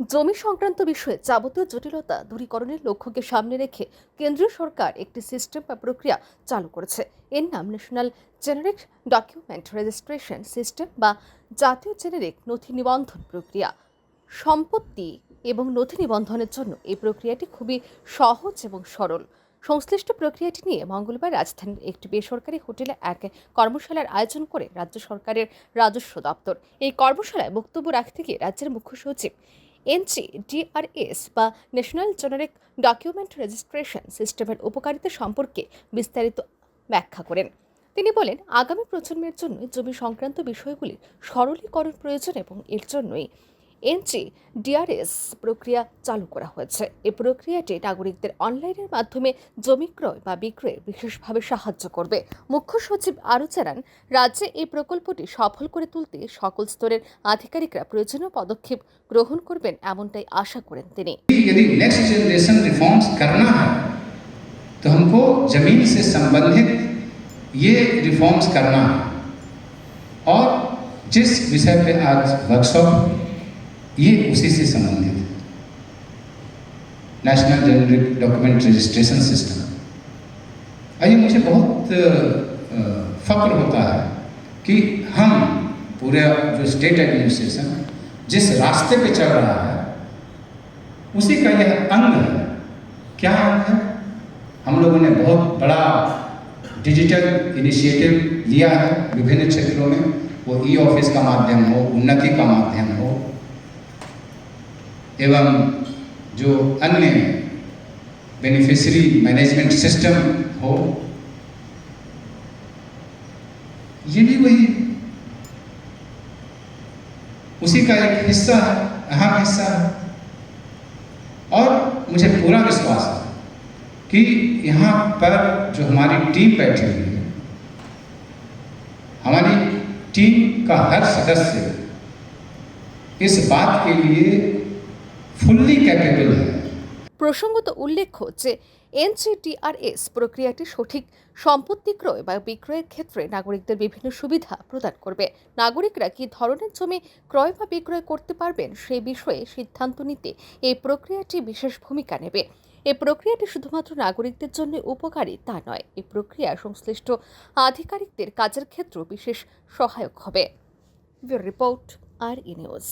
জমি সংক্রান্ত বিষয়ে যাবতীয় জটিলতা দূরীকরণের লক্ষ্যকে সামনে রেখে কেন্দ্রীয় সরকার একটি সিস্টেম বা প্রক্রিয়া চালু করেছে। এর নাম national generic document registration system বা জাতীয় জেনারিক নথি নিবন্ধন প্রক্রিয়া। সম্পত্তি এবং নথি নিবন্ধনের জন্য এই প্রক্রিয়াটি খুবই সহজ এবং সরল। সংশ্লিষ্ট প্রক্রিয়াটি নিয়ে মঙ্গলবার রাজধানীর একটি বেসরকারি হোটেলে এক কর্মশালার আয়োজন করে রাজ্য সরকারের রাজস্ব দপ্তর। এই কর্মশালায় বক্তব্য রাখতে গিয়ে রাজ্যের মুখ্য সচিব এনসি ডিআরএস বা ন্যাশনাল জেনারিক ডকুমেন্ট রেজিস্ট্রেশন সিস্টেমের উপকারিতা সম্পর্কে বিস্তারিত ব্যাখ্যা করেন। তিনি বলেন, আগামী প্রজন্মের জন্য জমি সংক্রান্ত বিষয়গুলির সরলীকরণ প্রয়োজন এবং এর জন্যই এনজি ডিআরএস প্রক্রিয়া চালু করা হয়েছে এই প্রক্রিয়াটি নাগরিকদের অনলাইনের মাধ্যমে জমি ক্রয় বা বিক্রয়ে বিশেষভাবে সাহায্য করবে মুখ্য সচিব আরও জানান রাজ্যে এই প্রকল্পটি সফল করে তুলতে সকল স্তরের আধিকারিকরা প্রয়োজনীয় পদক্ষেপ গ্রহণ করবেন এমনটাই আশা করেন তিনি यदि नेक्स्ट जनरेशन रिफॉर्म्स करना है तो हमको जमीन से संबंधित ये रिफॉर्म्स करना है और जिस विषय पे आज वर्कशॉप ये उसी से संबंधित है। National generic document registration system आइए मुझे बहुत फक्र होता है कि हम पूरे जो स्टेट एडमिनिस्ट्रेशन जिस रास्ते पे चल रहा है, उसी का यह अंग है। क्या अंग है? हम लोगों ने बहुत बड़ा डिजिटल इनिशिएटिव लिया है विभिन्न क्षेत्रों में। वो ई ऑफ़िस का माध्यम हो, उन्नति का माध्यम हो एवं जो अन्य बेनिफिशरी मैनेजमेंट सिस्टम हो, ये भी वही उसी का एक हिस्सा है, अहम हिस्सा है। और मुझे पूरा विश्वास है कि यहाँ पर जो हमारी टीम बैठी हुई है, हमारी टीम का हर सदस्य इस बात के लिए ফুললি ক্যাপেবল প্রসঙ্গত উল্লেখ্য যে, এনসিটিআরএস প্রক্রিয়াটি সঠিক সম্পত্তি ক্রয় বা বিক্রয়ের ক্ষেত্রে নাগরিকদের বিভিন্ন সুবিধা প্রদান করবে। নাগরিকরা কি ধরনের জমি ক্রয় বা বিক্রয় করতে পারবেন সে বিষয়ে সিদ্ধান্ত নিতে এই প্রক্রিয়াটি বিশেষ ভূমিকা নেবে। এই প্রক্রিয়াটি শুধুমাত্র নাগরিকদের জন্য উপকারী তা নয় এই প্রক্রিয়া সংশ্লিষ্ট আধিকারিকদের কাজের ক্ষেত্র বিশেষ সহায়ক হবে। Report R E news.